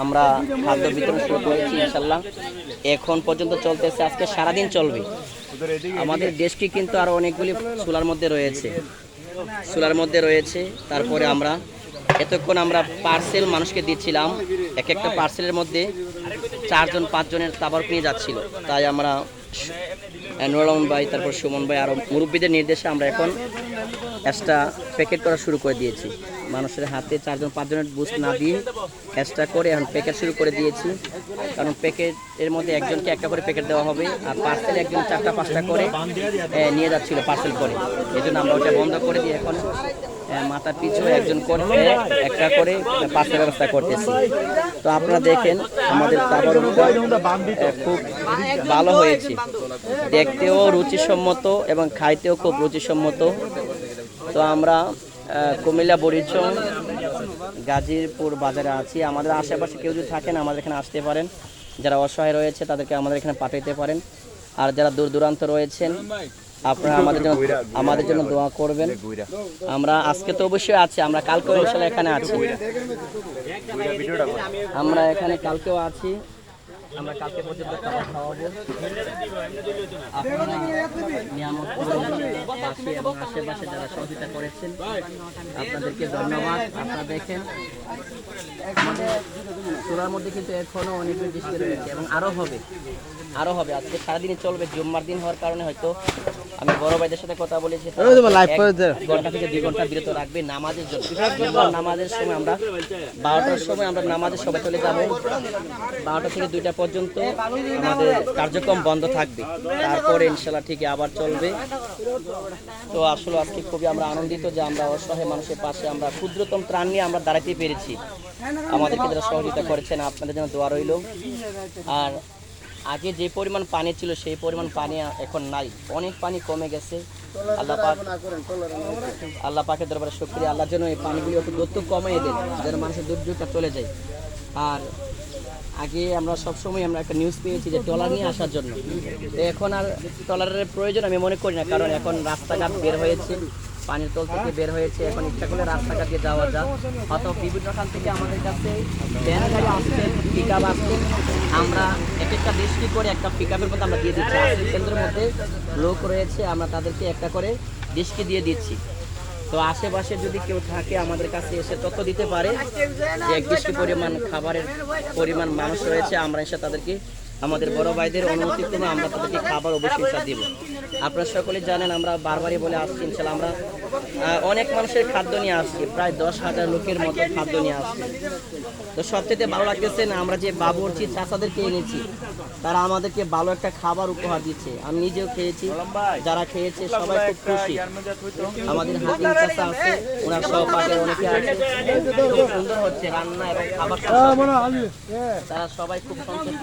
আমরা খাদ্য বিতরণ শুরু করেছি ইনশাল্লাহ এখন পর্যন্ত চলতেছে, আজকে সারাদিন চলবে। আমাদের দেশটি কিন্তু আরও অনেকগুলি চুলার মধ্যে রয়েছে। চুলার মধ্যে রয়েছে, তারপরে আমরা এতক্ষণ আমরা পার্সেল মানুষকে দিচ্ছিলাম, এক একটা পার্সেলের মধ্যে চারজন, পাঁচজনের তাবার নিয়ে যাচ্ছিল। তাই আমরা নুরুল ভাই, তারপর সুমন ভাই আরও মুরব্বীদের নির্দেশে আমরা এখন একটা প্যাকেট করা শুরু করে দিয়েছি। মানুষের হাতে চারজন, পাঁচজনের বুস্ট না দিয়ে এক্সট্রা করে এখন প্যাকেট শুরু করে দিয়েছি। কারণ প্যাকেটের মধ্যে একজনকে একটা করে প্যাকেট দেওয়া হবে আর পার্সেল একজন চারটা, পাঁচটা করে নিয়ে যাচ্ছিল পার্সেল করে। এই জন্য আমরা ওটা বন্ধ করে দিয়ে এখন মাথা পিছু একজন করে একটা করে পার্সেল ব্যবস্থা করতেছি। তো আপনারা দেখেন, আমাদের তাবার খুব ভালো হয়েছে। দেখতেও রুচিসম্মত এবং খাইতেও খুব রুচিসম্মত। তো আমরা কুমিল্লা বরিচং গাজীরপুর বাজারে আছি। আমাদের আশেপাশে কেউ যদি থাকেন, আমাদের এখানে আসতে পারেন। যারা অসহায় রয়েছে, তাদেরকে আমাদের এখানে পাঠাইতে পারেন। আর যারা দূর দূরান্ত রয়েছেন, আপনারা আমাদের জন্য আমাদের জন্য দোয়া করবেন। আমরা আজকে তো অবশ্যই আছি, আমরা কালকেও এখানে আছি। আমরা এখানে কালকেও আছি। আমরা কালকে পর্যন্ত খাবার খাওয়াবো। নিয়ামত পাশে এবং আশেপাশে যারা সহযোগিতা করেছেন, আপনাদেরকে ধন্যবাদ। আপনারা দেখেন, আমাদের চোলার মধ্যে কিন্তু এখনও অনেক দৃষ্টি রয়েছে এবং আরও হবে আরও হবে। আজকে সারাদিনে চলবে, জুম্মার দিন হওয়ার কারণে হয়তো আমি বড় ভাইদের সাথে কথা বলেছি ঘণ্টা থেকে দুই ঘণ্টা বিরত রাখবে নামাজের জন্য। নামাজের সময় আমরা বারোটার সময় আমরা নামাজের সবাই চলে যাব। বারোটা থেকে দুইটা পর্যন্ত আমাদের কার্যক্রম বন্ধ থাকবে। তারপরে ইনশাল্লাহ ঠিকই আবার চলবে। তো আসলে আজকে খুবই আমরা আনন্দিত যে আমরা অসহায় মানুষের পাশে আমরা ক্ষুদ্রতম ত্রাণ নিয়ে আমরা দাঁড়াতে পেরেছি। আমাদেরকে যারা সহযোগিতা করেছেন আপনাদের জন্য দোয়া রইল। আর আগে যে পরিমাণ পানি ছিল সেই পরিমাণ পানি এখন নাই। অনেক পানি কমে গেছে। আল্লাহ পাক আল্লাহ পাকের দরবারে শুক্রিয়া। আল্লাহর জন্য এই পানিগুলি একটু দত্ত কমিয়ে দেন, যেন মানুষের দুর্যোগটা চলে যায়। আর আগে আমরা সবসময় আমরা একটা নিউজ পেয়েছি যে ট্রলার নিয়ে আসার জন্য। এখন আর ট্রলারের প্রয়োজন আমি মনে করি না, কারণ এখন রাস্তাঘাট বের হয়েছে। পানির তল থেকে বের হয়েছে। এখন ইচ্ছা করলে রাস্তাঘাট দিয়ে যাওয়া যায় অত বিভিন্ন খান থেকে আমাদের কাছে ভ্যান গাড়ি আসছে পিক আপ আসছে। আমরা এক একটা দেশটি করে একটা পিক আপের মধ্যে আমরা দিয়ে দিচ্ছি। কেন্দ্রের মধ্যে লোক রয়েছে, আমরা তাদেরকে একটা করে দেশকে দিয়ে দিচ্ছি। তো আশেপাশে যদি কেউ থাকে আমাদের কাছে এসে তথ্য দিতে পারে যে এক বৃষ্টি পরিমাণ খাবারের পরিমাণ মানুষ রয়েছে, আমরা এসে তাদেরকে আমাদের বড় ভাইদের অনুমতি ক্রমে আমরা তাদেরকে খাবার অবশ্যই ইনশাল্লাহ দিব। আপনারা সকলে জানেন আমরা বারবারই বলে আসছি ইনশাল্লাহ আমরা অনেক মানুষের খাদ্য নিয়ে আসছি, প্রায় দশ হাজার লোকের মতো খাদ্য নিয়ে আসছি। তো সবচেয়ে ভালো লাগতেছে না, আমরা যে বাবুর্চি চাষাদেরকে এনেছি, তারা আমাদেরকে ভালো একটা খাবার উপহার দিচ্ছে। আমি নিজেও খেয়েছি, যারা খেয়েছে সবাই খুব খুশি। আমাদের হাকিম চাচা আছে, ওনার সহপাঠে অনেকে আছে। সুন্দর হচ্ছে রান্না এবং খাবার তারা সবাই খুব সন্তুষ্ট।